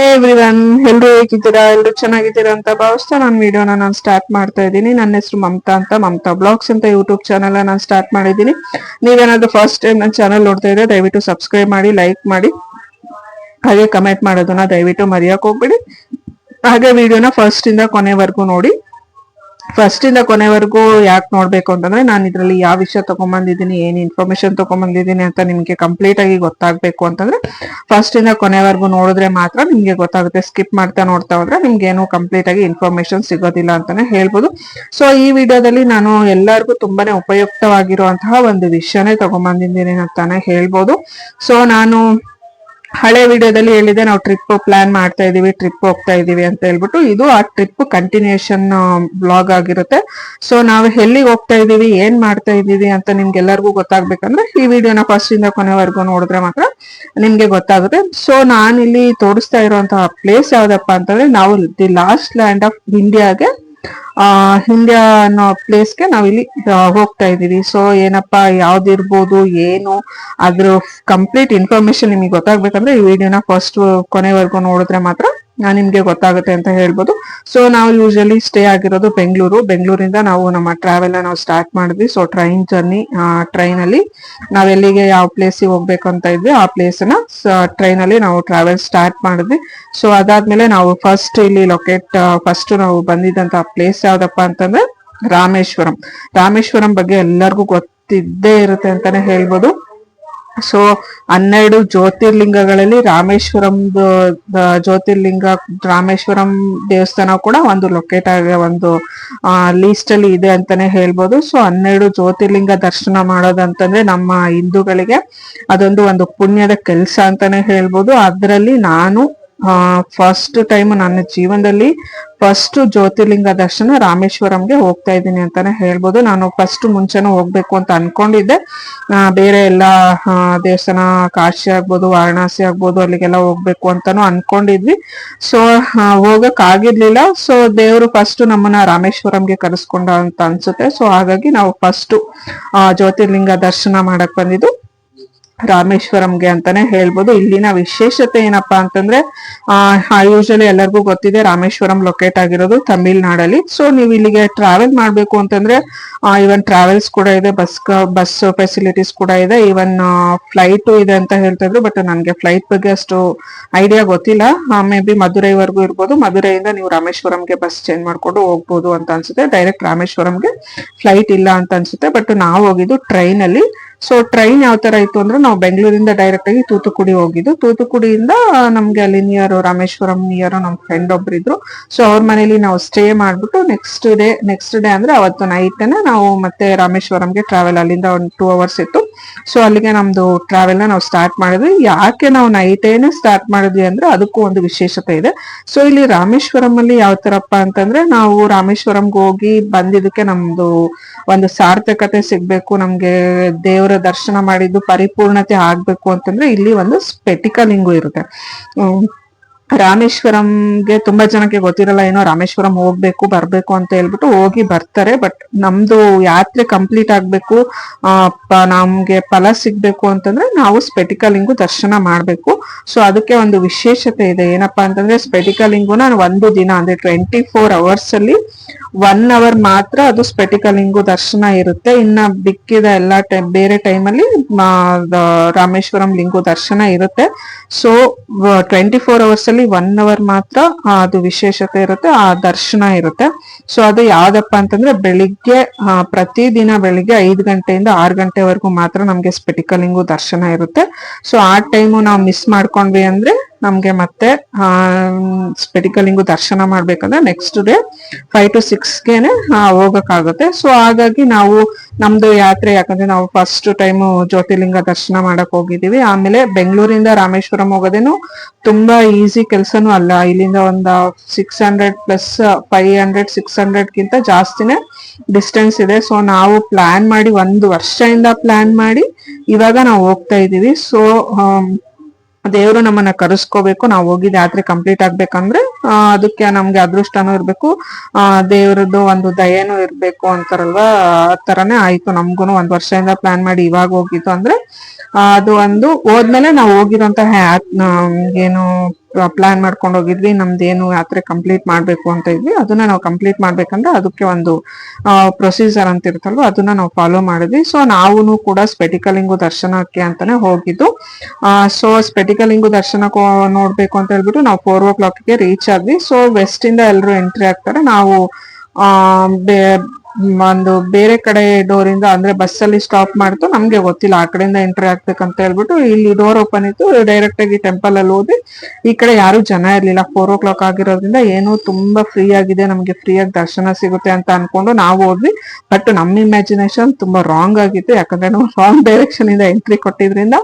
ಹೇ everyone ಎಲ್ರು ಹೇಗಿದ್ದೀರಾ? ಎಲ್ರು ಚೆನ್ನಾಗಿದ್ದೀರಾ ಅಂತ ಭಾವಿಸ್ತಾ ನಾನು ವಿಡಿಯೋನ ನಾನು ಸ್ಟಾರ್ಟ್ ಮಾಡ್ತಾ ಇದ್ದೀನಿ. ನನ್ನ ಹೆಸರು ಮಮತಾ ಅಂತ, ಮಮತಾ ಬ್ಲಾಗ್ಸ್ ಅಂತ ಯೂಟ್ಯೂಬ್ ಚಾನಲ್ ನಾನು ಸ್ಟಾರ್ಟ್ ಮಾಡಿದ್ದೀನಿ. ನೀವೇನಾದ್ರೂ ಫಸ್ಟ್ ಟೈಮ್ ನನ್ನ ಚಾನಲ್ ನೋಡ್ತಾ ಇದ್ರೆ ದಯವಿಟ್ಟು ಸಬ್ಸ್ಕ್ರೈಬ್ ಮಾಡಿ ಲೈಕ್ ಮಾಡಿ. ಹಾಗೆ ಕಮೆಂಟ್ ಮಾಡೋದನ್ನ ದಯವಿಟ್ಟು ಮರೆಯಕ್ಕೆ ಹೋಗ್ಬೇಡಿ. ಹಾಗೆ ವಿಡಿಯೋನ ಫಸ್ಟ್ ಇಂದ ಕೊನೆವರೆಗೂ ನೋಡಿ. ಫಸ್ಟ್ ಇಂದ ಕೊನೆವರೆಗೂ ಯಾಕೆ ನೋಡ್ಬೇಕು ಅಂತಂದ್ರೆ ನಾನು ಇದರಲ್ಲಿ ಯಾವ ವಿಷಯ ತಗೊಂಬಂದಿದ್ದೀನಿ, ಏನ್ ಇನ್ಫಾರ್ಮೇಶನ್ ತಗೊಂಬಂದಿದ್ದೀನಿ ಅಂತ ನಿಮ್ಗೆ ಕಂಪ್ಲೀಟ್ ಆಗಿ ಗೊತ್ತಾಗ್ಬೇಕು ಅಂತಂದ್ರೆ ಫಸ್ಟ್ ಇಂದ ಕೊನೆವರೆಗೂ ನೋಡಿದ್ರೆ ಮಾತ್ರ ನಿಮ್ಗೆ ಗೊತ್ತಾಗುತ್ತೆ. ಸ್ಕಿಪ್ ಮಾಡ್ತಾ ನೋಡ್ತಾ ಹೋದ್ರೆ ನಿಮ್ಗೆ ಏನು ಕಂಪ್ಲೀಟ್ ಆಗಿ ಇನ್ಫಾರ್ಮೇಶನ್ ಸಿಗೋದಿಲ್ಲ ಅಂತಾನೆ ಹೇಳ್ಬೋದು. ಸೊ ಈ ವಿಡಿಯೋದಲ್ಲಿ ನಾನು ಎಲ್ಲರಿಗೂ ತುಂಬಾನೇ ಉಪಯುಕ್ತವಾಗಿರುವಂತಹ ಒಂದು ವಿಷಯನೇ ತಗೊಂಬಂದಿದ್ದೀನಿ ಅಂತಾನೆ ಹೇಳ್ಬೋದು. ಸೊ ನಾನು ಹಳೆ ವಿಡಿಯೋದಲ್ಲಿ ಹೇಳಿದೆ, ನಾವು ಟ್ರಿಪ್ ಪ್ಲಾನ್ ಮಾಡ್ತಾ ಇದೀವಿ ಟ್ರಿಪ್ ಹೋಗ್ತಾ ಇದೀವಿ ಅಂತ ಹೇಳ್ಬಿಟ್ಟು ಇದು ಆ ಟ್ರಿಪ್ ಕಂಟಿನ್ಯೂಷನ್ ಬ್ಲಾಗ್ ಆಗಿರುತ್ತೆ. ಸೊ ನಾವು ಎಲ್ಲಿಗೆ ಹೋಗ್ತಾ ಇದೀವಿ, ಏನ್ ಮಾಡ್ತಾ ಇದೀವಿ ಅಂತ ನಿಮ್ಗೆಲ್ಲರಿಗೂ ಗೊತ್ತಾಗ್ಬೇಕಂದ್ರೆ, ಈ ವಿಡಿಯೋನ ಫಸ್ಟ್ ಇಂದ ಕೊನೆವರೆಗೂ ನೋಡಿದ್ರೆ ಮಾತ್ರ ನಿಮ್ಗೆ ಗೊತ್ತಾಗುತ್ತೆ. ಸೊ ನಾನಿಲ್ಲಿ ತೋರಿಸ್ತಾ ಇರುವಂತಹ ಪ್ಲೇಸ್ ಯಾವ್ದಪ್ಪ ಅಂತಂದ್ರೆ, ನಾವು ದಿ ಲಾಸ್ಟ್ ಲ್ಯಾಂಡ್ ಆಫ್ ಇಂಡಿಯಾಗೆ ಆ ಅನ್ನೋ ಪ್ಲೇಸ್ಗೆ ನಾವಿಲ್ಲಿ ಹೋಗ್ತಾ ಇದೀವಿ ಸೊ ಏನಪ್ಪಾ, ಯಾವ್ದಿರ್ಬೋದು, ಏನು, ಅದ್ರ ಕಂಪ್ಲೀಟ್ ಇನ್ಫಾರ್ಮೇಶನ್ ನಿಮಗೆ ಗೊತ್ತಾಗ್ಬೇಕಂದ್ರೆ ಈ ವಿಡಿಯೋನ ಫಸ್ಟ್ ಕೊನೆವರೆಗೂ ನೋಡಿದ್ರೆ ಮಾತ್ರ ನಿಮ್ಗೆ ಗೊತ್ತಾಗುತ್ತೆ ಅಂತ ಹೇಳ್ಬೋದು. ಸೊ ನಾವು ಯೂಶಲಿ ಸ್ಟೇ ಆಗಿರೋದು ಬೆಂಗಳೂರು. ಬೆಂಗಳೂರಿಂದ ನಾವು ನಮ್ಮ ಟ್ರಾವೆಲ್ ನಾವು ಸ್ಟಾರ್ಟ್ ಮಾಡಿದ್ವಿ. ಸೊ ಟ್ರೈನ್ ಜರ್ನಿ ಟ್ರೈನ್ ಅಲ್ಲಿ ನಾವೆಲ್ಲಿಗೆ ಯಾವ ಪ್ಲೇಸಿಗೆ ಹೋಗ್ಬೇಕು ಅಂತ ಇದ್ವಿ, ಆ ಪ್ಲೇಸ್ನ ಟ್ರೈನ್ ಅಲ್ಲಿ ನಾವು ಟ್ರಾವೆಲ್ ಸ್ಟಾರ್ಟ್ ಮಾಡಿದ್ವಿ. ಸೊ ಅದಾದ್ಮೇಲೆ ನಾವು ಫಸ್ಟ್ ಇಲ್ಲಿ ಲೊಕೇಟ್ ಫಸ್ಟ್ ನಾವು ಬಂದಿದ್ದಂತ ಪ್ಲೇಸ್ ಯಾವ್ದಪ್ಪ ಅಂತಂದ್ರೆ ರಾಮೇಶ್ವರಂ. ರಾಮೇಶ್ವರಂ ಬಗ್ಗೆ ಎಲ್ಲರಿಗೂ ಗೊತ್ತಿದ್ದೇ ಇರುತ್ತೆ ಅಂತಾನೆ ಹೇಳ್ಬೋದು. ಸೊ ಹನ್ನೆರಡು ಜ್ಯೋತಿರ್ಲಿಂಗಗಳಲ್ಲಿ ರಾಮೇಶ್ವರಂ ಜ್ಯೋತಿರ್ಲಿಂಗ ರಾಮೇಶ್ವರಂ ದೇವಸ್ಥಾನ ಕೂಡ ಒಂದು ಲೊಕೇಟ್ ಆಗಿ ಒಂದು ಲೀಸ್ಟ್ ಅಲ್ಲಿ ಇದೆ ಅಂತಾನೆ ಹೇಳ್ಬೋದು. ಸೊ ಹನ್ನೆರಡು ಜ್ಯೋತಿರ್ಲಿಂಗ ದರ್ಶನ ಮಾಡೋದಂತಂದ್ರೆ ನಮ್ಮ ಹಿಂದೂಗಳಿಗೆ ಅದೊಂದು ಒಂದು ಪುಣ್ಯದ ಕೆಲಸ ಅಂತಾನೆ ಹೇಳ್ಬೋದು. ಅದರಲ್ಲಿ ನಾನು ಫಸ್ಟ್ ಟೈಮ್ ನನ್ನ ಜೀವನದಲ್ಲಿ ಫಸ್ಟ್ ಜ್ಯೋತಿರ್ಲಿಂಗ ದರ್ಶನ ರಾಮೇಶ್ವರಂಗೆ ಹೋಗ್ತಾ ಇದ್ದೀನಿ ಅಂತಾನೆ ಹೇಳ್ಬೋದು. ನಾನು ಫಸ್ಟ್ ಮುಂಚೆನೂ ಹೋಗ್ಬೇಕು ಅಂತ ಅನ್ಕೊಂಡಿದ್ದೆ. ಬೇರೆ ಎಲ್ಲ ದೇವಸ್ಥಾನ, ಕಾಶಿ ಆಗ್ಬೋದು, ವಾರಣಾಸಿ ಆಗ್ಬೋದು, ಅಲ್ಲಿಗೆಲ್ಲ ಹೋಗ್ಬೇಕು ಅಂತಾನು ಅನ್ಕೊಂಡಿದ್ವಿ. ಸೊ ಹೋಗಕ್ ಆಗಿರ್ಲಿಲ್ಲ. ಸೊ ದೇವರು ಫಸ್ಟ್ ನಮ್ಮನ್ನ ರಾಮೇಶ್ವರಂಗೆ ಕರೆಸ್ಕೊಂಡ ಅಂತ ಅನ್ಸುತ್ತೆ. ಸೊ ಹಾಗಾಗಿ ನಾವು ಫಸ್ಟ್ ಜ್ಯೋತಿರ್ಲಿಂಗ ದರ್ಶನ ಮಾಡಕ್ ಬಂದಿದ್ದು. ರಾಮೇಶ್ವರಂಗೆ ಅಂತಾನೆ ಹೇಳ್ಬೋದು. ಇಲ್ಲಿನ ವಿಶೇಷತೆ ಏನಪ್ಪಾ ಅಂತಂದ್ರೆ, ಆ ಯೂಶಲಿ ಎಲ್ಲರಿಗೂ ಗೊತ್ತಿದೆ ರಾಮೇಶ್ವರಂ ಲೊಕೇಟ್ ಆಗಿರೋದು ತಮಿಳ್ನಾಡಲ್ಲಿ. ಸೊ ನೀವು ಇಲ್ಲಿಗೆ ಟ್ರಾವೆಲ್ ಮಾಡ್ಬೇಕು ಅಂತಂದ್ರೆ ಇವನ್ ಟ್ರಾವೆಲ್ಸ್ ಕೂಡ ಇದೆ ಬಸ್ ಬಸ್ ಫೆಸಿಲಿಟೀಸ್ ಕೂಡ ಇದೆ. ಇವನ್ ಫ್ಲೈಟ್ ಇದೆ ಅಂತ ಹೇಳ್ತಾ ಇದ್ರು ಬಟ್ ನನ್ಗೆ ಫ್ಲೈಟ್ ಬಗ್ಗೆ ಅಷ್ಟು ಐಡಿಯಾ ಗೊತ್ತಿಲ್ಲ. ಮೇ ಬಿ ಮಧುರೈವರೆಗೂ ಇರ್ಬೋದು. ಮಧುರೈಯಿಂದ ನೀವು ರಾಮೇಶ್ವರಂಗೆ ಬಸ್ ಚೇಂಜ್ ಮಾಡ್ಕೊಂಡು ಹೋಗ್ಬೋದು ಅಂತ ಅನ್ಸುತ್ತೆ. ಡೈರೆಕ್ಟ್ ರಾಮೇಶ್ವರಂಗೆ ಫ್ಲೈಟ್ ಇಲ್ಲ ಅಂತ ಅನ್ಸುತ್ತೆ. ಬಟ್ ನಾವು ಹೋಗಿದ್ದು ಟ್ರೈನ್ ಅಲ್ಲಿ. ಸೊ ಟ್ರೈನ್ ಯಾವ ತರ ಇತ್ತು ಅಂದ್ರೆ ನಾವು ಬೆಂಗಳೂರಿಂದ ಡೈರೆಕ್ಟ್ ಆಗಿ ತೂತುಕುಡಿ ಹೋಗಿದ್ದು. ತೂತುಕುಡಿಯಿಂದ ನಮ್ಗೆ ಅಲ್ಲಿ ನಿಯರ್ ರಾಮೇಶ್ವರಂ ನಿಯರ್ ನಮ್ ಫ್ರೆಂಡ್ ಒಬ್ರು ಇದ್ರು ಸೊ ಅವ್ರ ಮನೇಲಿ ನಾವು ಸ್ಟೇ ಮಾಡ್ಬಿಟ್ಟು ನೆಕ್ಸ್ಟ್ ಡೇ ನೆಕ್ಸ್ಟ್ ಡೇ ಅಂದ್ರೆ ಅವತ್ತು ನೈಟ್ ನಾವು ಮತ್ತೆ ರಾಮೇಶ್ವರಂಗೆ ಟ್ರಾವೆಲ್ ಅಲ್ಲಿಂದ ಒಂದು ಟೂ ಅವರ್ಸ್ ಇತ್ತು. ಸೊ ಅಲ್ಲಿಗೆ ನಮ್ದು ಟ್ರಾವೆಲ್ ನಾವು ಸ್ಟಾರ್ಟ್ ಮಾಡಿದ್ವಿ. ಯಾಕೆ ನಾವು ನೈಟ್ ಏನೇ ಸ್ಟಾರ್ಟ್ ಮಾಡಿದ್ವಿ ಅಂದ್ರೆ ಅದಕ್ಕೂ ಒಂದು ವಿಶೇಷತೆ ಇದೆ. ಸೊ ಇಲ್ಲಿ ರಾಮೇಶ್ವರಂ ಅಲ್ಲಿ ಯಾವ ತರಪ್ಪ ಅಂತಂದ್ರೆ ನಾವು ರಾಮೇಶ್ವರಂಗೆ ಹೋಗಿ ಬಂದಿದ್ದಕ್ಕೆ ನಮ್ದು ಒಂದು ಸಾರ್ಥಕತೆ ಸಿಗ್ಬೇಕು. ನಮ್ಗೆ ದೇವರ ದರ್ಶನ ಮಾಡಿದ್ದು ಪರಿಪೂರ್ಣತೆ ಆಗ್ಬೇಕು ಅಂತಂದ್ರೆ ಇಲ್ಲಿ ಒಂದು ಸ್ಪೆಟಿಕಲಿಂಗು ಇರುತ್ತೆ. ರಾಮೇಶ್ವರಂಗೆ ತುಂಬಾ ಜನಕ್ಕೆ ಗೊತ್ತಿರಲ್ಲ, ಏನೋ ರಾಮೇಶ್ವರಂ ಹೋಗ್ಬೇಕು, ಬರ್ಬೇಕು ಅಂತ ಹೇಳ್ಬಿಟ್ಟು ಹೋಗಿ ಬರ್ತಾರೆ. ಬಟ್ ನಮ್ದು ಯಾತ್ರೆ ಕಂಪ್ಲೀಟ್ ಆಗ್ಬೇಕು ನಮ್ಗೆ ಫಲ ಸಿಗ್ಬೇಕು ಅಂತಂದ್ರೆ ನಾವು ಸ್ಪೆಟಿಕಲಿಂಗು ದರ್ಶನ ಮಾಡ್ಬೇಕು. ಸೊ ಅದಕ್ಕೆ ಒಂದು ವಿಶೇಷತೆ ಇದೆ. ಏನಪ್ಪಾ ಅಂತಂದ್ರೆ ನಾನು ಒಂದು ದಿನ, ಅಂದ್ರೆ ಟ್ವೆಂಟಿ ಫೋರ್ ಅವರ್ಸ್ ಅಲ್ಲಿ ಒನ್ ಅವರ್ ಮಾತ್ರ ಅದು ಸ್ಪೆಟಿಕಲಿಂಗು ದರ್ಶನ ಇರುತ್ತೆ. ಇನ್ನ ಬಿಕ್ಕಿದ ಎಲ್ಲಾ ಟೈಮ್ ಬೇರೆ ಟೈಮಲ್ಲಿ ರಾಮೇಶ್ವರಂ ಲಿಂಗು ದರ್ಶನ ಇರುತ್ತೆ. ಸೊ ಟ್ವೆಂಟಿ ಫೋರ್ ಅವರ್ಸ್ ಅಲ್ಲಿ ಒನ್ ಅವರ್ ಮಾತ್ರ ಅದು ವಿಶೇಷತೆ ಇರುತ್ತೆ, ಆ ದರ್ಶನ ಇರುತ್ತೆ. ಸೊ ಅದು ಯಾವ್ದಪ್ಪ ಅಂತಂದ್ರೆ ಬೆಳಿಗ್ಗೆ ಪ್ರತಿದಿನ ಬೆಳಿಗ್ಗೆ ಐದು ಗಂಟೆಯಿಂದ ಆರು ಗಂಟೆವರೆಗೂ ಮಾತ್ರ ನಮ್ಗೆ ಸ್ಪೆಟಿಕಲಿಂಗು ದರ್ಶನ ಇರುತ್ತೆ. ಸೊ ಆ ಟೈಮು ನಾವು ಮಿಸ್ ಮಾಡ್ಕೊಂಡ್ವಿ ಅಂದ್ರೆ ನಮ್ಗೆ ಮತ್ತೆ ಸ್ಪೆಟಿಕಲಿಂಗು ದರ್ಶನ ಮಾಡ್ಬೇಕಂದ್ರೆ ನೆಕ್ಸ್ಟ್ ಡೇ ಫೈವ್ ಟು ಸಿಕ್ಸ್ಗೆನೆ ಹೋಗಕ್ಕಾಗುತ್ತೆ. ಸೊ ಹಾಗಾಗಿ ನಾವು ನಮ್ದು ಯಾತ್ರೆ, ಯಾಕಂದ್ರೆ ನಾವು ಫಸ್ಟ್ ಟೈಮ್ ಜ್ಯೋತಿರ್ಲಿಂಗ ದರ್ಶನ ಮಾಡಕ್ ಹೋಗಿದೀವಿ ಆಮೇಲೆ ಬೆಂಗಳೂರಿಂದ ರಾಮೇಶ್ವರಂ ಹೋಗೋದೇನು ತುಂಬಾ ಈಸಿ ಕೆಲ್ಸನೂ ಅಲ್ಲ. ಇಲ್ಲಿಂದ ಒಂದು six hundred plus five hundred six hundred ಗಿಂತ ಜಾಸ್ತಿನೇ ಡಿಸ್ಟೆನ್ಸ್ ಇದೆ. ಸೊ ನಾವು ಪ್ಲಾನ್ ಮಾಡಿ, ಒಂದು ವರ್ಷದಿಂದ ಪ್ಲಾನ್ ಮಾಡಿ ಇವಾಗ ನಾವು ಹೋಗ್ತಾ ಇದೀವಿ ಸೊ ದೇವರು ನಮ್ಮನ್ನ ಕರೆಸ್ಕೋಬೇಕು. ನಾವು ಹೋಗಿ ಯಾತ್ರೆ ಕಂಪ್ಲೀಟ್ ಆಗ್ಬೇಕಂದ್ರೆ ಅದಕ್ಕೆ ನಮ್ಗೆ ಅದೃಷ್ಟನೂ ಇರ್ಬೇಕು. ಆ, ದೇವರದ್ದು ಒಂದು ದಯೆನೂ ಇರ್ಬೇಕು ಅಂತಾರಲ್ವಾ? ಆ ತರಾನೇ ಆಯ್ತು. ನಮ್ಗುನು ಒಂದ್ ವರ್ಷದಿಂದ ಪ್ಲಾನ್ ಮಾಡಿ ಇವಾಗ ಹೋಗಿದ್ದು ಅಂದ್ರೆ ಅದು ಒಂದು ಹೋದ್ಮೇಲೆ ನಾವು ಹೋಗಿರೋಂತಹ ಏನು ಪ್ಲಾನ್ ಮಾಡ್ಕೊಂಡು ಹೋಗಿದ್ವಿ. ನಮ್ದೇನು ಯಾತ್ರೆ ಕಂಪ್ಲೀಟ್ ಮಾಡಬೇಕು ಅಂತ ಇದ್ವಿ. ಅದನ್ನ ನಾವು ಕಂಪ್ಲೀಟ್ ಮಾಡ್ಬೇಕಂದ್ರೆ ಅದಕ್ಕೆ ಒಂದು ಪ್ರೊಸೀಜರ್ ಅಂತ ಇರುತ್ತಲ್ವ, ಅದನ್ನ ನಾವು ಫಾಲೋ ಮಾಡಿದ್ವಿ. ಸೊ ನಾವು ಕೂಡ ಸ್ಪೆಟಿಕಲಿಂಗು ದರ್ಶನಕ್ಕೆ ಅಂತಾನೆ ಹೋಗಿದ್ದು. ಸೊ ಸ್ಪೆಟಿಕಲಿಂಗು ದರ್ಶನ ನೋಡ್ಬೇಕು ಅಂತ ಹೇಳ್ಬಿಟ್ಟು ನಾವು ಫೋರ್ ಓ ಕ್ಲಾಕ್ಗೆ ರೀಚ್ ಆದ್ವಿ. ಸೊ ವೆಸ್ಟ್ ಇಂದ ಎಲ್ಲರೂ ಎಂಟ್ರಿ ಆಗ್ತಾರೆ. ನಾವು ಒಂದು ಬೇರೆ ಕಡೆ ಡೋರ್ ಇಂದ ಅಂದ್ರೆ ಬಸ್ ಅಲ್ಲಿ ಸ್ಟಾಪ್ ಮಾಡ್ತು, ನಮ್ಗೆ ಗೊತ್ತಿಲ್ಲ, ಆ ಕಡೆಯಿಂದ ಎಂಟ್ರಿ ಆಗ್ಬೇಕಂತ ಹೇಳ್ಬಿಟ್ಟು ಇಲ್ಲಿ ಡೋರ್ ಓಪನ್ ಇತ್ತು ಡೈರೆಕ್ಟ್ ಆಗಿ ಟೆಂಪಲ್ ಅಲ್ಲಿ ಹೋದ್ವಿ ಈ ಕಡೆ ಯಾರು ಜನ ಇರ್ಲಿಲ್ಲ ಫೋರ್ ಓ ಕ್ಲಾಕ್ ಆಗಿರೋದ್ರಿಂದ ಏನು ತುಂಬಾ ಫ್ರೀ ಆಗಿದೆ, ನಮ್ಗೆ ಫ್ರೀ ಆಗಿ ದರ್ಶನ ಸಿಗುತ್ತೆ ಅಂತ ಅನ್ಕೊಂಡು ನಾವು ಹೋದ್ವಿ. ಬಟ್ ನಮ್ಮ ಇಮ್ಯಾಜಿನೇಷನ್ ತುಂಬಾ ರಾಂಗ್ ಆಗಿತ್ತು, ಯಾಕಂದ್ರೆ ನಾವು ರಾಂಗ್ ಡೈರೆಕ್ಷನ್ ಇಂದ ಎಂಟ್ರಿ ಕೊಟ್ಟಿದ್ರಿಂದ.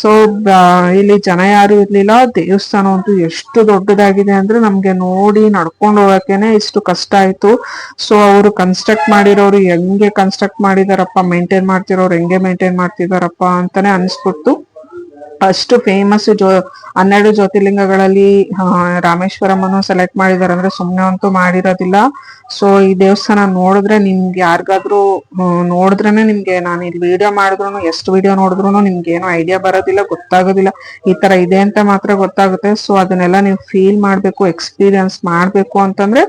ಸೊ ಇಲ್ಲಿ ಜನ ಯಾರು ಇರ್ಲಿಲ್ಲ, ದೇವಸ್ಥಾನ ಅಂತೂ ಎಷ್ಟು ದೊಡ್ಡದಾಗಿದೆ ಅಂದ್ರೆ ನಮ್ಗೆ ನೋಡಿ ನಡ್ಕೊಂಡು ಹೋಗಕ್ಕೇನೆ ಇಷ್ಟು ಕಷ್ಟ ಆಯ್ತು. ಸೊ ಅವರು ಕನ್ಸ್ಟ್ರಕ್ಟ್ ಮಾಡಿರೋರು ಹೆಂಗೆ ಕನ್ಸ್ಟ್ರಕ್ಟ್ ಮಾಡಿದಾರಪ್ಪ ಮೇಂಟೈನ್ ಮಾಡ್ತಿರೋರು ಹೆಂಗೆ ಮೇಂಟೈನ್ ಮಾಡ್ತಿದಾರಪ್ಪ ಅಂತಾನೆ ಅನ್ಸ್ಬಿಟ್ಟು ಅಷ್ಟು ಫೇಮಸ್ ಜೋ, ಹನ್ನೆರಡು ಜ್ಯೋತಿರ್ಲಿಂಗಗಳಲ್ಲಿ ರಾಮೇಶ್ವರಮ್ಮನ್ನು ಸೆಲೆಕ್ಟ್ ಮಾಡಿದಾರೆ ಅಂದ್ರೆ ಸುಮ್ನೆ ಅಂತೂ ಮಾಡಿರೋದಿಲ್ಲ. ಸೊ ಈ ದೇವಸ್ಥಾನ ನೋಡಿದ್ರೆ ನಿಮ್ಗೆ ಯಾರಿಗಾದ್ರೂ ನೋಡಿದ್ರೇನೆ ನಿಮ್ಗೆ ನಾನು ಇಲ್ಲಿ ವಿಡಿಯೋ ಮಾಡಿದ್ರು ಎಷ್ಟು ವಿಡಿಯೋ ನೋಡಿದ್ರು ನಿಮ್ಗೆ ಏನೋ ಐಡಿಯಾ ಬರೋದಿಲ್ಲ, ಗೊತ್ತಾಗೋದಿಲ್ಲ. ಈ ತರ ಇದೆ ಅಂತ ಮಾತ್ರ ಗೊತ್ತಾಗುತ್ತೆ. ಸೊ ಅದನ್ನೆಲ್ಲ ನೀವು ಫೀಲ್ ಮಾಡ್ಬೇಕು ಎಕ್ಸ್ಪೀರಿಯನ್ಸ್ ಮಾಡ್ಬೇಕು ಅಂತಂದ್ರೆ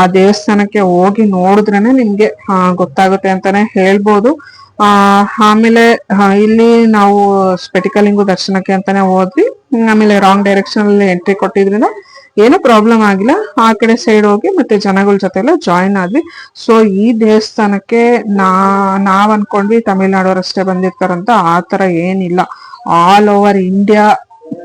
ಆ ದೇವಸ್ಥಾನಕ್ಕೆ ಹೋಗಿ ನೋಡಿದ್ರೇನೆ ನಿಮ್ಗೆ ಗೊತ್ತಾಗುತ್ತೆ ಅಂತಾನೆ ಹೇಳ್ಬೋದು. ಆ, ಆಮೇಲೆ ಇಲ್ಲಿ ನಾವು ಸ್ಪೆಟಿಕಲಿಂಗು ದರ್ಶನಕ್ಕೆ ಅಂತಾನೆ ಹೋದ್ವಿ. ಆಮೇಲೆ ರಾಂಗ್ ಡೈರೆಕ್ಷನ್ ಅಲ್ಲಿ ಎಂಟ್ರಿ ಕೊಟ್ಟಿದ್ರಿಂದ ಏನು ಪ್ರಾಬ್ಲಮ್ ಆಗಿಲ್ಲ. ಆ ಕಡೆ ಸೈಡ್ ಹೋಗಿ ಮತ್ತೆ ಜನಗಳ ಜೊತೆ ಎಲ್ಲ ಜಾಯಿನ್ ಆದ್ವಿ. ಸೊ ಈ ದೇವಸ್ಥಾನಕ್ಕೆ ನಾ, ನಾವ್ ಅನ್ಕೊಂಡ್ವಿ ತಮಿಳ್ನಾಡೋರಷ್ಟೇ ಬಂದಿರ್ತಾರಂತ. ಆ ತರ ಏನಿಲ್ಲ. ಆಲ್ ಓವರ್ ಇಂಡಿಯಾ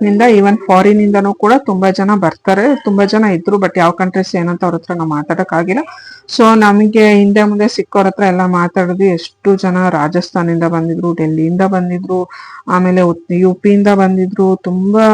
ಇಂದ ಈವನ್ ಫಾರಿನ್ ಇಂದನೂ ಕೂಡ ತುಂಬಾ ಜನ ಬರ್ತಾರೆ. ತುಂಬಾ ಜನ ಇದ್ರು ಬಟ್ ಯಾವ ಕಂಟ್ರೀಸ್ ಏನಂತ ಅವ್ರ ಹತ್ರ ನಾವು ಮಾತಾಡಕ್ ಆಗಿಲ್ಲ. ಸೊ ನಮಗೆ ಹಿಂದೆ ಮುಂದೆ ಸಿಕ್ಕೋರ್ ಹತ್ರ ಎಲ್ಲ ಮಾತಾಡಿದ್ವಿ ಎಷ್ಟು ಜನ ರಾಜಸ್ಥಾನಿಂದ ಬಂದಿದ್ರು, ಡೆಲ್ಲಿಯಿಂದ ಬಂದಿದ್ರು, ಆಮೇಲೆ ಯು ಪಿಯಿಂದ ಬಂದಿದ್ರು, ತುಂಬಾ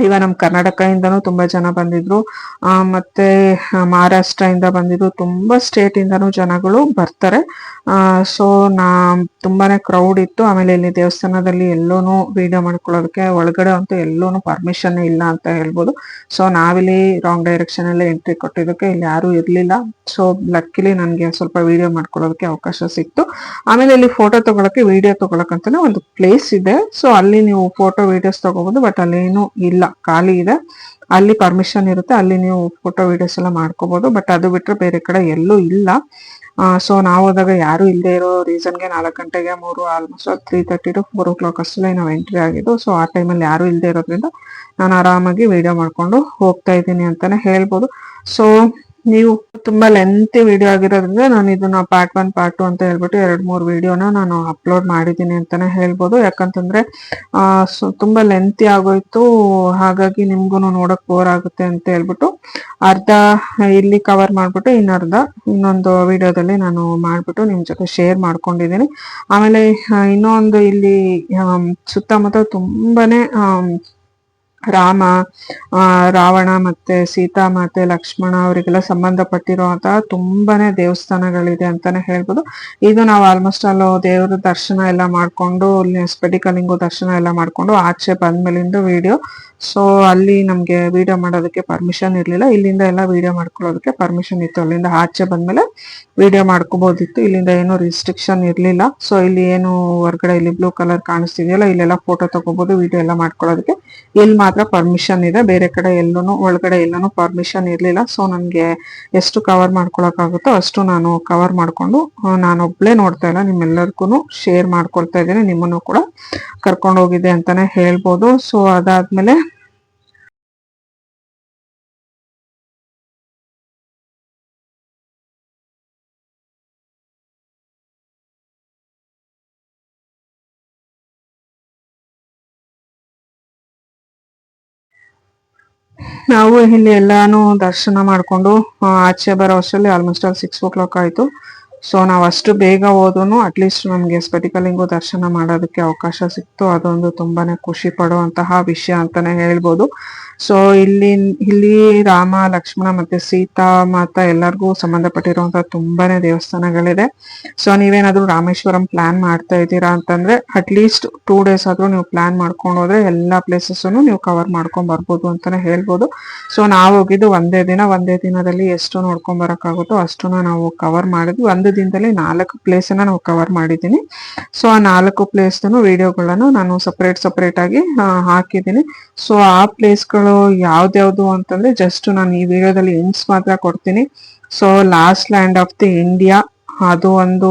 ಇವ ನಮ್ ಕರ್ನಾಟಕದಿಂದನೂ ತುಂಬಾ ಜನ ಬಂದಿದ್ರು. ಆ, ಮತ್ತೆ ಮಹಾರಾಷ್ಟ್ರ ಇಂದ ಬಂದಿದ್ರು. ತುಂಬಾ ಸ್ಟೇಟ್ ಇಂದನೂ ಜನಗಳು ಬರ್ತಾರೆ. ಆ, ಸೊ, ನಾ, ತುಂಬಾನೇ ಕ್ರೌಡ್ ಇತ್ತು. ಆಮೇಲೆ ಇಲ್ಲಿ ದೇವಸ್ಥಾನದಲ್ಲಿ ಎಲ್ಲೋನು ವಿಡಿಯೋ ಮಾಡ್ಕೊಳ್ಳೋದಕ್ಕೆ ಒಳಗಡೆ ಅಂತೂ ಎಲ್ಲೋನು ಪರ್ಮಿಷನ್ ಇಲ್ಲ ಅಂತ ಹೇಳ್ಬೋದು. ಸೊ, ನಾವಿಲ್ಲಿ ರಾಂಗ್ ಡೈರೆಕ್ಷನ್ ಅಲ್ಲಿ ಎಂಟ್ರಿ ಕೊಟ್ಟಿದ್ದಕ್ಕೆ ಇಲ್ಲಿ ಯಾರು ಇರ್ಲಿಲ್ಲ. ಸೊ ಲಕ್ಕಿಲಿ ನನ್ಗೆ ಸ್ವಲ್ಪ ವಿಡಿಯೋ ಮಾಡ್ಕೊಳ್ಳೋದಕ್ಕೆ ಅವಕಾಶ ಸಿಕ್ತು. ಆಮೇಲೆ ಇಲ್ಲಿ ಫೋಟೋ ತಗೊಳಕ್ಕೆ ವಿಡಿಯೋ ತಗೊಳಕಂತಾನೆ ಒಂದು ಪ್ಲೇಸ್ ಇದೆ. ಸೊ ಅಲ್ಲಿ ನೀವು ಫೋಟೋ ವಿಡಿಯೋಸ್ ತಗೋಬಹುದು ಬಟ್ ಅಲ್ಲಿ ಏನು ಇಲ್ಲ. ಖಾಲಿ ಇದೆ. ಅಲ್ಲಿ ಪರ್ಮಿಷನ್ ಇರುತ್ತೆ, ಅಲ್ಲಿ ನೀವು ಫೋಟೋ ವಿಡಿಯೋಸ್ ಎಲ್ಲ ಮಾಡ್ಕೋಬಹುದು ಬಟ್ ಅದು ಬಿಟ್ಟರೆ ಬೇರೆ ಕಡೆ ಎಲ್ಲೂ ಇಲ್ಲ. ಸೊ ನಾವು ಹೋದಾಗ ಯಾರು ಇಲ್ಲದೆ ಇರೋ ರೀಸನ್ಗೆ ನಾಲ್ಕು ಗಂಟೆಗೆ ಮೂರು almost three thirty to four o'clock ಅಷ್ಟೇ ನಾವು ಎಂಟ್ರಿ ಆಗಿದ್ದು ಸೊ ಆ ಟೈಮಲ್ಲಿ ಯಾರು ಇಲ್ಲದೆ ಇರೋದ್ರಿಂದ ನಾನು ಆರಾಮಾಗಿ ವಿಡಿಯೋ ಮಾಡ್ಕೊಂಡು ಹೋಗ್ತಾ ಇದ್ದೀನಿ ಅಂತಾನೆ ಹೇಳ್ಬೋದು. ಸೊ ನೀವು ತುಂಬಾ ಲೆಂತಿ ವಿಡಿಯೋ ಆಗಿರೋದ್ರಿಂದ ನಾನು ಇದನ್ನ ಪಾರ್ಟ್ ಒನ್ ಪಾರ್ಟ್ ಟು ಅಂತ ಹೇಳ್ಬಿಟ್ಟು ಎರಡ್, ಮೂರ್ ವಿಡಿಯೋನ ನಾನು ಅಪ್ಲೋಡ್ ಮಾಡಿದ್ದೀನಿ ಅಂತಾನೆ ಹೇಳ್ಬೋದು. ಯಾಕಂತಂದ್ರೆ, ಆ ತುಂಬಾ ಲೆಂತಿ ಆಗೋಯ್ತು. ಹಾಗಾಗಿ ನಿಮ್ಗೂ ನೋಡಕ್ ಬೋರ್ ಆಗುತ್ತೆ ಅಂತ ಹೇಳ್ಬಿಟ್ಟು ಅರ್ಧ ಇಲ್ಲಿ ಕವರ್ ಮಾಡ್ಬಿಟ್ಟು ಇನ್ನರ್ಧ ಇನ್ನೊಂದು ವಿಡಿಯೋದಲ್ಲಿ ನಾನು ಮಾಡ್ಬಿಟ್ಟು ನಿಮ್ ಜೊತೆ ಶೇರ್ ಮಾಡ್ಕೊಂಡಿದ್ದೀನಿ. ಆಮೇಲೆ ಇನ್ನೊಂದು ಇಲ್ಲಿ ಸುತ್ತಮುತ್ತ ತುಂಬಾನೇ ರಾಮ ರಾವಣ ಮತ್ತೆ ಸೀತಾ ಮಾತೆ ಲಕ್ಷ್ಮಣ ಅವರಿಗೆಲ್ಲ ಸಂಬಂಧಪಟ್ಟಿರುವಂತಹ ತುಂಬಾನೇ ದೇವಸ್ಥಾನಗಳಿದೆ ಅಂತಾನೆ ಹೇಳ್ಬೋದು. ಇದು ನಾವು ಆಲ್ಮೋಸ್ಟ್ ಅಲ್ಲೋ ದೇವರ ದರ್ಶನ ಎಲ್ಲ ಮಾಡ್ಕೊಂಡು, ಸ್ಪೆಟಿಕಲಿಂಗು ದರ್ಶನ ಎಲ್ಲ ಮಾಡ್ಕೊಂಡು ಆಚೆ ಬಂದ್ಮೇಲಿಂದ ವಿಡಿಯೋ ಸೊ ಅಲ್ಲಿ ನಮ್ಗೆ ವಿಡಿಯೋ ಮಾಡೋದಕ್ಕೆ ಪರ್ಮಿಷನ್ ಇರ್ಲಿಲ್ಲ. ಇಲ್ಲಿಂದ ಎಲ್ಲ ವಿಡಿಯೋ ಮಾಡ್ಕೊಳ್ಳೋದಕ್ಕೆ ಪರ್ಮಿಷನ್ ಇತ್ತು. ಅಲ್ಲಿಂದ ಆಚೆ ಬಂದ್ಮೇಲೆ ವಿಡಿಯೋ ಮಾಡ್ಕೋಬಹುದಿತ್ತು ಇಲ್ಲಿಂದ ಏನು ರಿಸ್ಟ್ರಿಕ್ಷನ್ ಇರ್ಲಿಲ್ಲ. ಸೊ ಇಲ್ಲಿ ಏನು ಹೊರಗಡೆ ಇಲ್ಲಿ ಬ್ಲೂ ಕಲರ್ ಕಾಣಿಸ್ತಿದೆಯಲ್ಲ, ಇಲ್ಲೆಲ್ಲ ಫೋಟೋ ತಗೋಬಹುದು ವಿಡಿಯೋ ಎಲ್ಲ ಮಾಡ್ಕೊಳ್ಳೋದಕ್ಕೆ. ಇಲ್ಲಿ ಮಾತ್ರ ಪರ್ಮಿಷನ್ ಇದೆ. ಬೇರೆ ಕಡೆ ಎಲ್ಲೂ ಒಳಗಡೆ ಎಲ್ಲೂ ಪರ್ಮಿಷನ್ ಇರಲಿಲ್ಲ. ಸೊ ನನಗೆ ಎಷ್ಟು ಕವರ್ ಮಾಡ್ಕೊಳಕ್ಕಾಗುತ್ತೋ ಅಷ್ಟು ನಾನು ಕವರ್ ಮಾಡ್ಕೊಂಡು ನಾನೊಬ್ಳೆ ನೋಡ್ತಾ ಇಲ್ಲ. ನಿಮ್ಮೆಲ್ಲರಿಗೂ ಶೇರ್ ಮಾಡ್ಕೊಳ್ತಾ ಇದ್ದೀನಿ. ನಿಮ್ಮನ್ನು ಕೂಡ ಕರ್ಕೊಂಡು ಹೋಗಿದೆ ಅಂತಾನೆ ಹೇಳ್ಬೋದು. ಸೊ ಅದಾದ್ಮೇಲೆ ನಾವು ಇಲ್ಲಿ ಎಲ್ಲಾನು ದರ್ಶನ ಮಾಡ್ಕೊಂಡು ಆಚೆ ಬರೋ ಅಷ್ಟರಲ್ಲಿ almost all six o'clock ಆಯ್ತು. ಸೊ ನಾವು ಅಷ್ಟು ಬೇಗ ಹೋದ್ರು ಅಟ್ಲೀಸ್ಟ್ ನಮಗೆ ಸ್ಫಟಿಕಲಿಂಗು ದರ್ಶನ ಮಾಡೋದಕ್ಕೆ ಅವಕಾಶ ಸಿಕ್ತು. ಅದೊಂದು ತುಂಬಾನೇ ಖುಷಿ ಪಡುವಂತಹ ವಿಷಯ ಅಂತಾನೆ ಹೇಳ್ಬೋದು. ಸೊ ಇಲ್ಲಿ ಇಲ್ಲಿ ರಾಮ, ಲಕ್ಷ್ಮಣ ಮತ್ತೆ ಸೀತಾ, ಮಾತ ಎಲ್ಲರಿಗೂ ಸಂಬಂಧಪಟ್ಟಿರುವಂತಹ ತುಂಬಾನೇ ದೇವಸ್ಥಾನಗಳಿದೆ. ಸೊ ನೀವೇನಾದ್ರೂ ರಾಮೇಶ್ವರಂ ಪ್ಲಾನ್ ಮಾಡ್ತಾ ಇದ್ದೀರಾ ಅಂತಂದ್ರೆ ಅಟ್ಲೀಸ್ಟ್ ಟೂ ಡೇಸ್ ಆದ್ರೂ ನೀವು ಪ್ಲಾನ್ ಮಾಡ್ಕೊಂಡು ಹೋದ್ರೆ ಎಲ್ಲಾ ಪ್ಲೇಸಸ್ ನೀವು ಕವರ್ ಮಾಡ್ಕೊಂಡ್ ಬರ್ಬೋದು ಅಂತಾನೆ ಹೇಳ್ಬೋದು. ಸೊ ನಾವು ಹೋಗಿದ್ದು ಒಂದೇ ದಿನ, ಒಂದೇ ದಿನದಲ್ಲಿ ಎಷ್ಟು ನೋಡ್ಕೊಂಡ್ ಬರಕ್ಕಾಗುತ್ತೋ ಅಷ್ಟನ್ನ ನಾವು ಕವರ್ ಮಾಡಿದ್ವಿ. ಒಂದು ದಿನದಲ್ಲಿ ನಾಲ್ಕು ಪ್ಲೇಸ್ ಅನ್ನ ನಾವು ಕವರ್ ಮಾಡಿದ್ದೀನಿ. ಸೊ ಆ ನಾಲ್ಕು ಪ್ಲೇಸ್ ವಿಡಿಯೋಗಳನ್ನು ನಾನು ಸಪರೇಟ್ ಸಪರೇಟ್ ಆಗಿ ಹಾಕಿದ್ದೀನಿ. ಸೊ ಆ ಪ್ಲೇಸ್ಗಳು ಯಾವ್ದ್ಯಾವ್ದು ಅಂತಂದ್ರೆ ಜಸ್ಟ್ ನಾನು ಈ ವಿಡಿಯೋದಲ್ಲಿ ಹಿಂಟ್ಸ್ ಮಾತ್ರ ಕೊಡ್ತೀನಿ. So last land of the India ಅದು ಒಂದು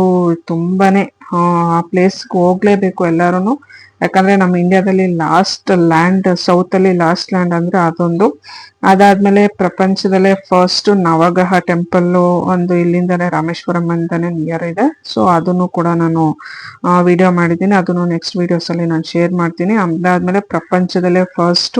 ತುಂಬಾನೇ, ಆ ಪ್ಲೇಸ್ಗೆ ಹೋಗ್ಲೇಬೇಕು ಎಲ್ಲರೂ ಯಾಕಂದ್ರೆ ನಮ್ಮ ಇಂಡಿಯಾದಲ್ಲಿ ಲಾಸ್ಟ್ ಲ್ಯಾಂಡ್ ಸೌತ್ ಅಲ್ಲಿ ಲಾಸ್ಟ್ ಲ್ಯಾಂಡ್ ಅಂದ್ರೆ ಅದೊಂದು. ಅದಾದ್ಮೇಲೆ ಪ್ರಪಂಚದಲ್ಲೇ ಫಸ್ಟ್ ನವಗ್ರಹ ಟೆಂಪಲ್ ಒಂದು ಇಲ್ಲಿಂದಾನೆ ರಾಮೇಶ್ವರಂ ಅಂತಾನೆ ನಿಯರ್ ಇದೆ. ಸೊ ಅದನ್ನು ಕೂಡ ನಾನು ವಿಡಿಯೋ ಮಾಡಿದ್ದೀನಿ. ಅದನ್ನು ನೆಕ್ಸ್ಟ್ ವಿಡಿಯೋಸ್ ಅಲ್ಲಿ ನಾನು ಶೇರ್ ಮಾಡ್ತೀನಿ. ಅದಾದ್ಮೇಲೆ ಪ್ರಪಂಚದಲ್ಲೇ ಫಸ್ಟ್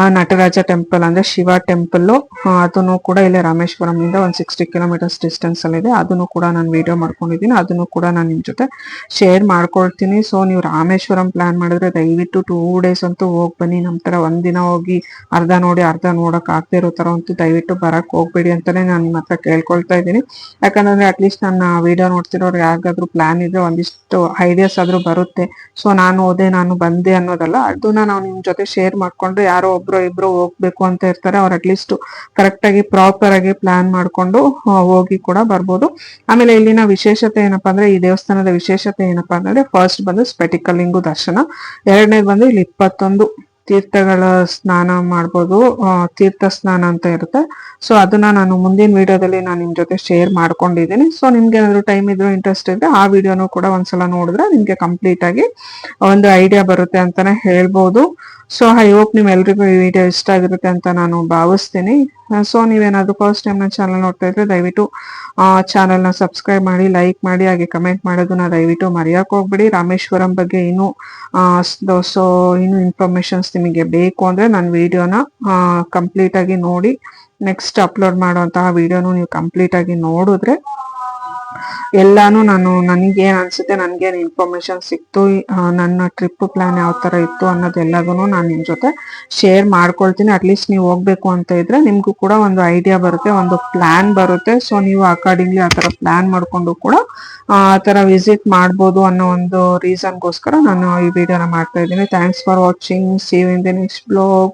ಆ ನಟರಾಜ ಟೆಂಪಲ್ ಅಂದ್ರೆ ಶಿವ ಟೆಂಪಲ್ ಅದನ್ನು ಕೂಡ ಇಲ್ಲಿ ರಾಮೇಶ್ವರಂ ಇಂದ ಒಂದ್ ಸಿಕ್ಸ್ಟಿ ಕಿಲೋಮೀಟರ್ಸ್ ಡಿಸ್ಟೆನ್ಸ್ ಅಲ್ಲಿ ಇದೆ ಅದನ್ನು ಕೂಡ ನಾನು ವಿಡಿಯೋ ಮಾಡ್ಕೊಂಡಿದ್ದೀನಿ. ಅದನ್ನು ಕೂಡ ನಾನು ನಿಮ್ ಜೊತೆ ಶೇರ್ ಮಾಡ್ಕೊಳ್ತೀನಿ. ಸೊ ನೀವು ರಾಮೇಶ್ವರಂ ಪ್ಲಾನ್ ಮಾಡಿದ್ರೆ ದಯವಿಟ್ಟು ಟೂ ಡೇಸ್ ಅಂತೂ ಹೋಗಿ ಬನ್ನಿ. ನಮ್ ತರ ಒಂದಿನ ಹೋಗಿ ಅರ್ಧ ನೋಡಿ, ಅರ್ಧ ನೋಡಕ್ ಆಗದೆ ಇರೋ ತರ ಅಂತೂ ದಯವಿಟ್ಟು ಬರಕ್ ಹೋಗ್ಬೇಡಿ ಅಂತಾನೆ ನಾನು ನಿಮ್ಮ ಹತ್ರ ಕೇಳ್ಕೊಳ್ತಾ ಇದ್ದೀನಿ. ಯಾಕಂದ್ರೆ ಅಟ್ಲೀಸ್ಟ್ ನನ್ನ ವಿಡಿಯೋ ನೋಡ್ತಿರೋರು ಯಾರಿಗಾದ್ರೂ ಪ್ಲಾನ್ ಇದ್ರೆ ಒಂದಿಷ್ಟು ಐಡಿಯಾಸ್ ಆದ್ರೂ ಬರುತ್ತೆ. ಸೊ ನಾನು ಹೋದೆ, ನಾನು ಬಂದೆ ಅನ್ನೋದಲ್ಲ, ಅದನ್ನ ನಾವು ನಿಮ್ ಜೊತೆ ಶೇರ್ ಮಾಡ್ಕೊಂಡ್ರೆ ಯಾರೋ ಒಬ್ರು ಇಬ್ರು ಹೋಗ್ಬೇಕು ಅಂತ ಇರ್ತಾರೆ, ಅವ್ರು ಅಟ್ಲೀಸ್ಟ್ ಕರೆಕ್ಟ್ ಆಗಿ ಪ್ರಾಪರ್ ಆಗಿ ಪ್ಲಾನ್ ಮಾಡ್ಕೊಂಡು ಹೋಗಿ ಕೂಡ ಬರ್ಬೋದು. ಆಮೇಲೆ ಇಲ್ಲಿನ ವಿಶೇಷತೆ ಏನಪ್ಪಾ ಅಂದ್ರೆ, ಈ ದೇವಸ್ಥಾನದ ವಿಶೇಷತೆ ಏನಪ್ಪಾ ಅಂದ್ರೆ ಫಸ್ಟ್ ಬಂದು ಸ್ಪೆಟಿಕಲಿಂಗು ದರ್ಶನ, ಎರಡನೇದು ಬಂದು ಇಲ್ಲಿ ಇಪ್ಪತ್ತೊಂದು ತೀರ್ಥಗಳ ಸ್ನಾನ ಮಾಡ್ಬೋದು ತೀರ್ಥ ಸ್ನಾನ ಅಂತ ಇರುತ್ತೆ. ಸೊ ಅದನ್ನ ನಾನು ಮುಂದಿನ ವಿಡಿಯೋದಲ್ಲಿ ನಾನು ನಿಮ್ ಜೊತೆ ಶೇರ್ ಮಾಡ್ಕೊಂಡಿದ್ದೀನಿ. ಸೊ ನಿಮ್ಗೆ ಏನಾದ್ರು ಟೈಮ್ ಇದ್ರು ಇಂಟ್ರೆಸ್ಟ್ ಇದ್ರೆ ಆ ವಿಡಿಯೋನು ಕೂಡ ಒಂದ್ಸಲ ನೋಡಿದ್ರೆ ನಿಮ್ಗೆ ಕಂಪ್ಲೀಟ್ ಆಗಿ ಒಂದು ಐಡಿಯಾ ಬರುತ್ತೆ ಅಂತಾನೆ ಹೇಳ್ಬೋದು. ಸೊ ಐ ಹೋಪ್ ನಿಮ್ಮೆಲ್ರಿಗೂ ಈ ವಿಡಿಯೋ ಇಷ್ಟ ಆಗಿರುತ್ತೆ ಅಂತ ನಾನು ಭಾವಿಸ್ತೀನಿ. ಸೊ ನೀವೇನಾದ್ರೂ ಫಸ್ಟ್ ಟೈಮ್ ನನ್ನ ಚಾನಲ್ ನೋಡ್ತಾ ಇದ್ರೆ ದಯವಿಟ್ಟು ಚಾನಲ್ನ ಸಬ್ಸ್ಕ್ರೈಬ್ ಮಾಡಿ ಲೈಕ್ ಮಾಡಿ, ಹಾಗೆ ಕಮೆಂಟ್ ಮಾಡೋದನ್ನ ದಯವಿಟ್ಟು ಮರೆಯಕ್ಕೆ ಹೋಗ್ಬೇಡಿ. ರಾಮೇಶ್ವರಂ ಬಗ್ಗೆ ಇನ್ನೂ ಸೊ ಇನ್ನು ಇನ್ಫಾರ್ಮೇಶನ್ಸ್ ನಿಮಗೆ ಬೇಕು ಅಂದ್ರೆ ನನ್ನ ವಿಡಿಯೋನ ಕಂಪ್ಲೀಟ್ ಆಗಿ ನೋಡಿ. ನೆಕ್ಸ್ಟ್ ಅಪ್ಲೋಡ್ ಮಾಡುವಂತಹ ವಿಡಿಯೋನು ನೀವು ಕಂಪ್ಲೀಟ್ ಆಗಿ ನೋಡಿದ್ರೆ ಎಲ್ಲಾನು ನಾನು ನನಗೆ ಏನ್ ಅನ್ಸುತ್ತೆ, ನನ್ಗೇನ್ ಇನ್ಫಾರ್ಮೇಶನ್ ಸಿಕ್ತು ನನ್ನ ಟ್ರಿಪ್ ಪ್ಲಾನ್ ಯಾವ ತರ ಇತ್ತು ಅನ್ನೋದೆಲ್ಲದನ್ನು ನಾನು ನಿಮ್ ಜೊತೆ ಶೇರ್ ಮಾಡ್ಕೊಳ್ತೀನಿ. ಅಟ್ಲೀಸ್ಟ್ ನೀವು ಹೋಗ್ಬೇಕು ಅಂತ ಇದ್ರೆ ನಿಮ್ಗೂ ಕೂಡ ಒಂದು ಐಡಿಯಾ ಬರುತ್ತೆ, ಒಂದು ಪ್ಲಾನ್ ಬರುತ್ತೆ. ಸೊ ನೀವು ಅಕಾರ್ಡಿಂಗ್ಲಿ ಆ ತರ ಪ್ಲಾನ್ ಮಾಡ್ಕೊಂಡು ಕೂಡ, ಆ ತರ ವಿಸಿಟ್ ಮಾಡ್ಬೋದು ಅನ್ನೋ ಒಂದು ರೀಸನ್ಗೋಸ್ಕರ ನಾನು ಈ ವಿಡಿಯೋನ ಮಾಡ್ತಾ ಇದ್ದೀನಿ. Thanks for watching see in the next blog